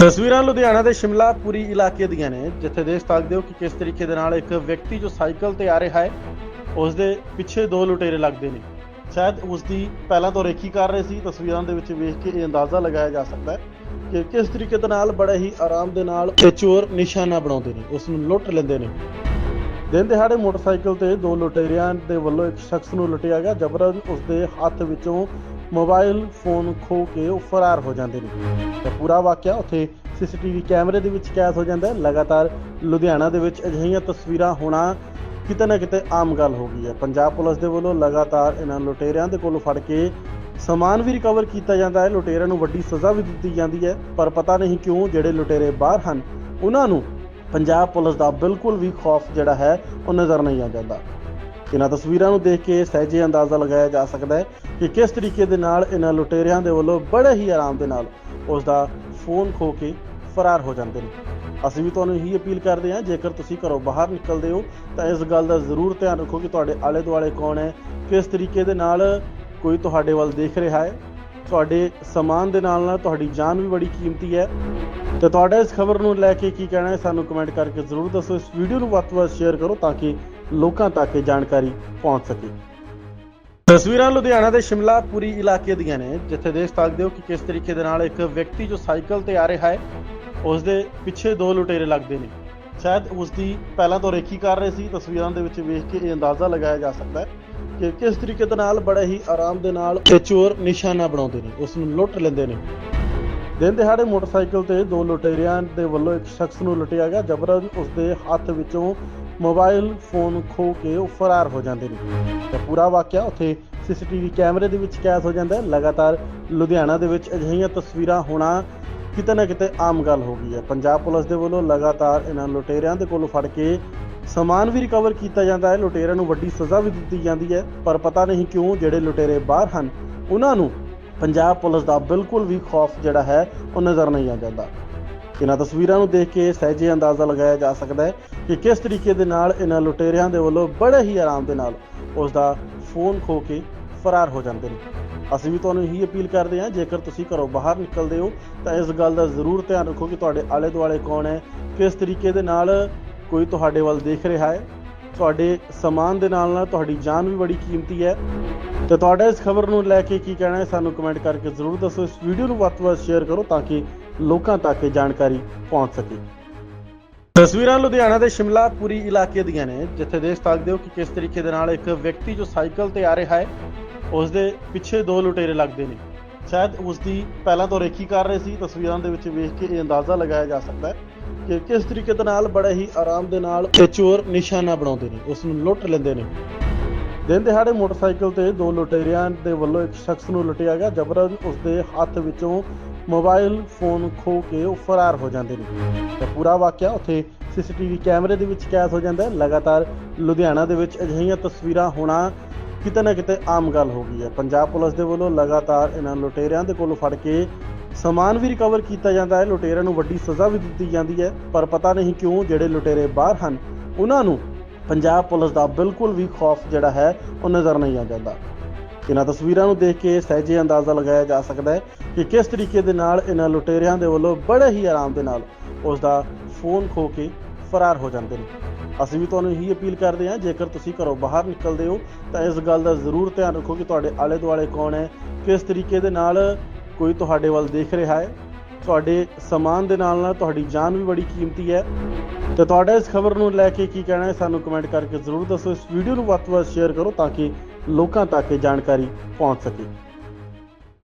ਤਸਵੀਰਾਂ ਲੁਧਿਆਣਾ ਦੇ ਸ਼ਿਮਲਾ ਪੁਰੀ ਇਲਾਕੇ ਦੀਆਂ ਨੇ, ਜਿੱਥੇ ਦੇਖ ਸਕਦੇ ਹੋ ਕਿ ਕਿਸ ਤਰੀਕੇ ਦੇ ਨਾਲ ਇੱਕ ਵਿਅਕਤੀ ਜੋ ਸਾਈਕਲ ਤੇ ਆ ਰਿਹਾ ਹੈ ਉਸ ਦੇ ਪਿੱਛੇ ਦੋ ਲੁਟੇਰੇ ਲੱਗਦੇ ਨੇ। ਸ਼ਾਇਦ ਉਸ ਦੀ ਪਹਿਲਾਂ ਤੋਂ ਰੇਖੀ ਕਰ ਰਹੇ ਸੀ, ਤਸਵੀਰਾਂ ਦੇ ਵਿੱਚ ਵੇਖ ਕੇ ਇਹ ਅੰਦਾਜ਼ਾ ਲਗਾਇਆ ਜਾ ਸਕਦਾ ਹੈ ਕਿ ਕਿਸ ਤਰੀਕੇ ਦੇ ਨਾਲ ਬੜੇ ਹੀ ਆਰਾਮ ਦੇ ਨਾਲ ਇਹ ਚੋਰ ਨਿਸ਼ਾਨਾ ਬਣਾਉਂਦੇ ਨੇ, ਉਸ ਨੂੰ ਲੁੱਟ ਲੈਂਦੇ ਨੇ। ਦਿਨ ਦਿਹਾੜੇ ਮੋਟਰਸਾਈਕਲ ਤੇ ਦੋ ਲੁਟੇਰਿਆਂ ਦੇ ਵੱਲੋਂ ਇੱਕ ਸ਼ਖਸ ਨੂੰ ਲੁੱਟਿਆ ਗਿਆ, ਜਬਰਨ ਉਸ ਦੇ ਹੱਥ ਵਿੱਚੋਂ ਮੋਬਾਈਲ ਫੋਨ ਖੋ ਕੇ ਉਹ ਫਰਾਰ ਹੋ ਜਾਂਦੇ ਨੇ। ਤਾਂ ਪੂਰਾ ਵਾਕਿਆ ਉੱਥੇ ਸੀਸੀਟੀਵੀ ਕੈਮਰੇ ਦੇ ਵਿੱਚ ਕੈਦ ਹੋ ਜਾਂਦਾ ਹੈ। ਲਗਾਤਾਰ ਲੁਧਿਆਣਾ ਦੇ ਵਿੱਚ ਅਜਿਹੀਆਂ ਤਸਵੀਰਾਂ ਹੋਣਾ ਕਿਤੇ ਨਾ ਕਿਤੇ ਆਮ ਗੱਲ ਹੋ ਗਈ ਹੈ। ਪੰਜਾਬ ਪੁਲਿਸ ਦੇ ਵੱਲੋਂ ਲਗਾਤਾਰ ਇਹਨਾਂ ਲੁਟੇਰਿਆਂ ਦੇ ਕੋਲੋਂ ਫੜ ਕੇ ਸਮਾਨ ਵੀ ਰਿਕਵਰ ਕੀਤਾ ਜਾਂਦਾ ਹੈ। ਲੁਟੇਰਿਆਂ ਨੂੰ ਵੱਡੀ ਸਜ਼ਾ ਵੀ ਦਿੱਤੀ ਜਾਂਦੀ ਹੈ। ਪਰ ਪਤਾ ਨਹੀਂ ਕਿਉਂ ਜਿਹੜੇ ਲੁਟੇਰੇ ਬਾਹਰ ਹਨ, ਉਹਨਾਂ ਨੂੰ ਪੰਜਾਬ ਪੁਲਿਸ ਦਾ ਬਿਲਕੁਲ ਵੀ ਖੌਫ ਜਿਹੜਾ ਹੈ, ਉਹ ਨਜ਼ਰ ਨਹੀਂ ਆ ਜਾਂਦਾ। ਇਹਨਾਂ ਤਸਵੀਰਾਂ ਨੂੰ ਦੇਖ ਕੇ ਸਹਿਜੇ ਅੰਦਾਜ਼ਾ ਲਗਾਇਆ ਜਾ ਸਕਦਾ ਹੈ ਕਿ ਕਿਸ ਤਰੀਕੇ ਦੇ ਨਾਲ ਇਹਨਾਂ ਲੁਟੇਰਿਆਂ ਦੇ ਵੱਲੋਂ ਬੜੇ ਹੀ ਆਰਾਮ ਦੇ ਨਾਲ ਉਸ ਦਾ ਫੋਨ ਖੋ ਕੇ ਫਰਾਰ ਹੋ ਜਾਂਦੇ ਨੇ। ਅਸੀਂ ਵੀ ਤੁਹਾਨੂੰ ਇਹੀ ਅਪੀਲ ਕਰਦੇ ਹਾਂ, ਜੇਕਰ ਤੁਸੀਂ ਘਰੋਂ ਬਾਹਰ ਨਿਕਲਦੇ ਹੋ, ਤਾਂ ਇਸ ਗੱਲ ਦਾ ਜ਼ਰੂਰ ਧਿਆਨ ਰੱਖੋ ਕਿ ਤੁਹਾਡੇ ਆਲੇ ਦੁਆਲੇ ਕੌਣ ਹੈ, ਕਿਸ ਤਰੀਕੇ ਦੇ ਨਾਲ ਕੋਈ ਤੁਹਾਡੇ ਵੱਲ ਦੇਖ ਰਿਹਾ ਹੈ, ਤੁਹਾਡੇ ਸਮਾਨ ਦੇ ਨਾਲ ਨਾਲ ਤੁਹਾਡੀ ਜਾਨ ਵੀ ਬੜੀ ਕੀਮਤੀ ਹੈ। ਤੇ ਤੁਹਾਡਾ ਇਸ ਖਬਰ ਨੂੰ ਲੈ ਕੇ ਕੀ ਕਹਿਣਾ ਹੈ, ਸਾਨੂੰ ਕਮੈਂਟ ਕਰਕੇ ਜ਼ਰੂਰ ਦੱਸੋ। ਇਸ ਵੀਡੀਓ ਨੂੰ ਵੱਧ ਤੋਂ ਵੱਧ ਸ਼ੇਅਰ ਕਰੋ ਤਾਂ ਕਿ ਲੋਕਾਂ ਤੱਕ ਇਹ ਜਾਣਕਾਰੀ ਪਹੁੰਚ ਸਕੇ। ਤਸਵੀਰਾਂ ਲੁਧਿਆਣਾ ਦੇ ਸ਼ਿਮਲਾ ਇਲਾਕੇ ਦੀਆਂ ਨੇ, ਜਿੱਥੇ ਦੇਖ ਸਕਦੇ ਹੋ ਕਿ ਕਿਸ ਤਰੀਕੇ ਦੇ ਨਾਲ ਇੱਕ ਵਿਅਕਤੀ ਜੋ ਸਾਈਕਲ ਤੇ ਆ ਰਿਹਾ ਹੈ ਉਸ ਦੇ ਪਿੱਛੇ ਦੋ ਲੁਟੇਰੇ ਲੱਗਦੇ ਨੇ। ਸ਼ਾਇਦ ਉਸ ਦੀ ਪਹਿਲਾਂ ਤੋਂ ਰੇਖੀ ਕਰ ਰਹੇ ਸੀ, ਤਸਵੀਰਾਂ ਦੇ ਵਿੱਚ ਵੇਖ ਕੇ ਇਹ ਅੰਦਾਜ਼ਾ ਲਗਾਇਆ ਜਾ ਸਕਦਾ ਹੈ ਕਿ ਕਿਸ ਤਰੀਕੇ ਦੇ ਨਾਲ ਬੜੇ ਹੀ ਆਰਾਮ ਦੇ ਨਾਲ ਇਹ ਚੋਰ ਨਿਸ਼ਾਨਾ ਬਣਾਉਂਦੇ ਨੇ ਉਸ ਨੂੰ ਲੁੱਟ ਲੈਂਦੇ ਨੇ। ਦਿਨ ਦਿਹਾੜੇ ਮੋਟਰਸਾਈਕਲ ਤੇ ਦੋ ਲੁਟੇਰਿਆਂ ਦੇ ਵੱਲੋਂ ਇੱਕ ਸ਼ਖਸ ਨੂੰ ਲੁੱਟਿਆ ਗਿਆ ਜਬਰਨ ਉਸ ਦੇ ਹੱਥ ਵਿੱਚੋਂ ਮੋਬਾਈਲ ਫੋਨ ਖੋ ਕੇ ਉਹ ਫਰਾਰ ਹੋ ਜਾਂਦੇ ਨੇ। ਤੇ ਪੂਰਾ ਵਾਕਿਆ ਉੱਥੇ ਸੀਸੀਟੀਵੀ ਕੈਮਰੇ ਦੇ ਵਿੱਚ ਕੈਦ ਹੋ ਜਾਂਦਾ ਹੈ। ਲਗਾਤਾਰ ਲੁਧਿਆਣਾ ਦੇ ਵਿੱਚ ਅਜਿਹੀਆਂ ਤਸਵੀਰਾਂ ਹੋਣਾ ਕਿਤੇ ਨਾ ਕਿਤੇ ਆਮ ਗੱਲ ਹੋ ਗਈ ਹੈ। ਪੰਜਾਬ ਪੁਲਿਸ ਦੇ ਵੱਲੋਂ ਲਗਾਤਾਰ ਇਹਨਾਂ ਲੁਟੇਰਿਆਂ ਦੇ ਕੋਲੋਂ ਫੜ ਕੇ ਸਮਾਨ ਵੀ ਰਿਕਵਰ ਕੀਤਾ ਜਾਂਦਾ ਹੈ। ਲੁਟੇਰਿਆਂ ਨੂੰ ਵੱਡੀ ਸਜ਼ਾ ਵੀ ਦਿੱਤੀ ਜਾਂਦੀ ਹੈ। ਪਰ ਪਤਾ ਨਹੀਂ ਕਿਉਂ ਜਿਹੜੇ ਲੁਟੇਰੇ ਬਾਹਰ ਹਨ, ਉਹਨਾਂ ਨੂੰ ਪੰਜਾਬ ਪੁਲਿਸ ਦਾ ਬਿਲਕੁਲ ਵੀ ਖੌਫ ਜਿਹੜਾ ਹੈ, ਉਹ ਨਜ਼ਰ ਨਹੀਂ ਆ ਜਾਂਦਾ। ਇਹਨਾਂ ਤਸਵੀਰਾਂ ਨੂੰ ਦੇਖ ਕੇ ਸਹਿਜੇ ਅੰਦਾਜ਼ਾ ਲਗਾਇਆ ਜਾ ਸਕਦਾ ਹੈ ਕਿ ਕਿਸ ਤਰੀਕੇ ਦੇ ਨਾਲ ਇਹਨਾਂ ਲੁਟੇਰਿਆਂ ਦੇ ਵੱਲੋਂ ਬੜੇ ਹੀ ਆਰਾਮ ਦੇ ਨਾਲ ਉਸ ਦਾ ਫੋਨ ਖੋ ਕੇ ਫਰਾਰ ਹੋ ਜਾਂਦੇ ਨੇ। ਅਸੀਂ ਵੀ ਤੁਹਾਨੂੰ ਇਹੀ ਅਪੀਲ ਕਰਦੇ ਹਾਂ, ਜੇਕਰ ਤੁਸੀਂ ਘਰੋਂ ਬਾਹਰ ਨਿਕਲਦੇ ਹੋ, ਤਾਂ ਇਸ ਗੱਲ ਦਾ ਜ਼ਰੂਰ ਧਿਆਨ ਰੱਖੋ ਕਿ ਤੁਹਾਡੇ ਆਲੇ ਦੁਆਲੇ ਕੌਣ ਹੈ, ਕਿਸ ਤਰੀਕੇ ਦੇ ਨਾਲ ਕੋਈ ਤੁਹਾਡੇ ਵੱਲ ਦੇਖ ਰਿਹਾ ਹੈ, ਤੁਹਾਡੇ ਸਮਾਨ ਦੇ ਨਾਲ ਨਾਲ ਤੁਹਾਡੀ ਜਾਨ ਵੀ ਬੜੀ ਕੀਮਤੀ ਹੈ। ਤੇ ਤੁਹਾਡਾ ਇਸ ਖਬਰ ਨੂੰ ਲੈ ਕੇ ਕੀ ਕਹਿਣਾ ਹੈ, ਸਾਨੂੰ ਕਮੈਂਟ ਕਰਕੇ ਜ਼ਰੂਰ ਦੱਸੋ। ਇਸ ਵੀਡੀਓ ਨੂੰ ਵੱਧ ਤੋਂ ਵੱਧ ਸ਼ੇਅਰ ਕਰੋ ਤਾਂ ਕਿ ਲੋਕਾਂ ਤੱਕ ਇਹ ਜਾਣਕਾਰੀ ਪਹੁੰਚ ਸਕੇ। ਤਸਵੀਰਾਂ ਲੁਧਿਆਣਾ ਦੇ ਸ਼ਿਮਲਾ ਇਲਾਕੇ ਦੀਆਂ ਨੇ, ਜਿੱਥੇ ਦੇਖ ਸਕਦੇ ਹੋ ਕਿ ਕਿਸ ਤਰੀਕੇ ਦੇ ਨਾਲ ਇੱਕ ਵਿਅਕਤੀ ਜੋ ਸਾਈਕਲ ਤੇ ਆ ਰਿਹਾ ਹੈ ਉਸ ਦੇ ਪਿੱਛੇ ਦੋ ਲੁਟੇਰੇ ਲੱਗਦੇ ਨੇ। ਸ਼ਾਇਦ ਉਸ ਦੀ ਪਹਿਲਾਂ ਤੋਂ ਰੇਖੀ ਕਰ ਰਹੇ ਸੀ, ਤਸਵੀਰਾਂ ਦੇ ਵਿੱਚ ਵੇਖ ਕੇ ਇਹ ਅੰਦਾਜ਼ਾ ਲਗਾਇਆ ਜਾ ਸਕਦਾ ਹੈ ਕਿ ਕਿਸ ਤਰੀਕੇ ਦੇ ਨਾਲ ਬੜੇ ਹੀ ਆਰਾਮ ਦੇ ਨਾਲ ਇਹ ਚੋਰ ਨਿਸ਼ਾਨਾ ਬਣਾਉਂਦੇ ਨੇ ਉਸ ਨੂੰ ਲੁੱਟ ਲੈਂਦੇ ਨੇ। ਦਿਨ ਦਿਹਾੜੇ ਮੋਟਰਸਾਈਕਲ ਤੇ ਦੋ ਲੁਟੇਰਿਆਂ ਦੇ ਵੱਲੋਂ ਇੱਕ ਸ਼ਖਸ ਨੂੰ ਲੁੱਟਿਆ ਗਿਆ, ਜਬਰਨ ਉਸ ਦੇ ਹੱਥ ਵਿੱਚੋਂ ਮੋਬਾਈਲ ਫੋਨ ਖੋ ਕੇ ਉਹ ਫਰਾਰ ਹੋ ਜਾਂਦੇ ਨੇ। ਤਾਂ ਪੂਰਾ ਵਾਕਿਆ ਉੱਥੇ ਸੀਸੀਟੀਵੀ ਕੈਮਰੇ ਦੇ ਵਿੱਚ ਕੈਦ ਹੋ ਜਾਂਦਾ ਹੈ। ਲਗਾਤਾਰ ਲੁਧਿਆਣਾ ਦੇ ਵਿੱਚ ਅਜਿਹੀਆਂ ਤਸਵੀਰਾਂ ਹੋਣਾ ਕਿਤੇ ਨਾ ਕਿਤੇ ਆਮ ਗੱਲ ਹੋ ਗਈ ਹੈ। ਪੰਜਾਬ ਪੁਲਿਸ ਦੇ ਵੱਲੋਂ ਲਗਾਤਾਰ ਇਹਨਾਂ ਲੁਟੇਰਿਆਂ ਦੇ ਕੋਲੋਂ ਫੜ ਕੇ ਸਮਾਨ ਵੀ ਰਿਕਵਰ ਕੀਤਾ ਜਾਂਦਾ ਹੈ। ਲੁਟੇਰਿਆਂ ਨੂੰ ਵੱਡੀ ਸਜ਼ਾ ਵੀ ਦਿੱਤੀ ਜਾਂਦੀ ਹੈ। ਪਰ ਪਤਾ ਨਹੀਂ ਕਿਉਂ ਜਿਹੜੇ ਲੁਟੇਰੇ ਬਾਹਰ ਹਨ, ਉਹਨਾਂ ਨੂੰ ਪੰਜਾਬ ਪੁਲਿਸ ਦਾ ਬਿਲਕੁਲ ਵੀ ਖੌਫ ਜਿਹੜਾ ਹੈ, ਉਹ ਨਜ਼ਰ ਨਹੀਂ ਆ ਜਾਂਦਾ। ਇਹਨਾਂ ਤਸਵੀਰਾਂ ਨੂੰ ਦੇਖ ਕੇ ਸਹਿਜੇ ਅੰਦਾਜ਼ਾ ਲਗਾਇਆ ਜਾ ਸਕਦਾ ਹੈ ਕਿ ਕਿਸ ਤਰੀਕੇ ਦੇ ਨਾਲ ਇਹਨਾਂ ਲੁਟੇਰਿਆਂ ਦੇ ਵੱਲੋਂ ਬੜੇ ਹੀ ਆਰਾਮ ਦੇ ਨਾਲ ਉਸ ਦਾ ਫੋਨ ਖੋ ਕੇ ਫਰਾਰ ਹੋ ਜਾਂਦੇ ਨੇ। ਅਸੀਂ ਵੀ ਤੁਹਾਨੂੰ ਇਹੀ ਅਪੀਲ ਕਰਦੇ ਹਾਂ, ਜੇਕਰ ਤੁਸੀਂ ਘਰੋਂ ਬਾਹਰ ਨਿਕਲਦੇ ਹੋ, ਤਾਂ ਇਸ ਗੱਲ ਦਾ ਜ਼ਰੂਰ ਧਿਆਨ ਰੱਖੋ ਕਿ ਤੁਹਾਡੇ ਆਲੇ ਦੁਆਲੇ ਕੌਣ ਹੈ, ਕਿਸ ਤਰੀਕੇ ਦੇ ਨਾਲ ਕੋਈ ਤੁਹਾਡੇ ਵੱਲ ਦੇਖ ਰਿਹਾ ਹੈ, ਤੁਹਾਡੇ ਸਮਾਨ ਦੇ ਨਾਲ ਨਾਲ ਤੁਹਾਡੀ ਜਾਨ ਵੀ ਬੜੀ ਕੀਮਤੀ ਹੈ। ਤੇ ਤੁਹਾਡਾ ਇਸ ਖਬਰ ਨੂੰ ਲੈ ਕੇ ਕੀ ਕਹਿਣਾ ਹੈ, ਸਾਨੂੰ ਕਮੈਂਟ ਕਰਕੇ ਜ਼ਰੂਰ ਦੱਸੋ। ਇਸ ਵੀਡੀਓ ਨੂੰ ਵੱਧ ਤੋਂ ਵੱਧ ਸ਼ੇਅਰ ਕਰੋ ਤਾਂ ਕਿ ਲੋਕਾਂ ਤੱਕ ਇਹ ਜਾਣਕਾਰੀ ਪਹੁੰਚ ਸਕੇ।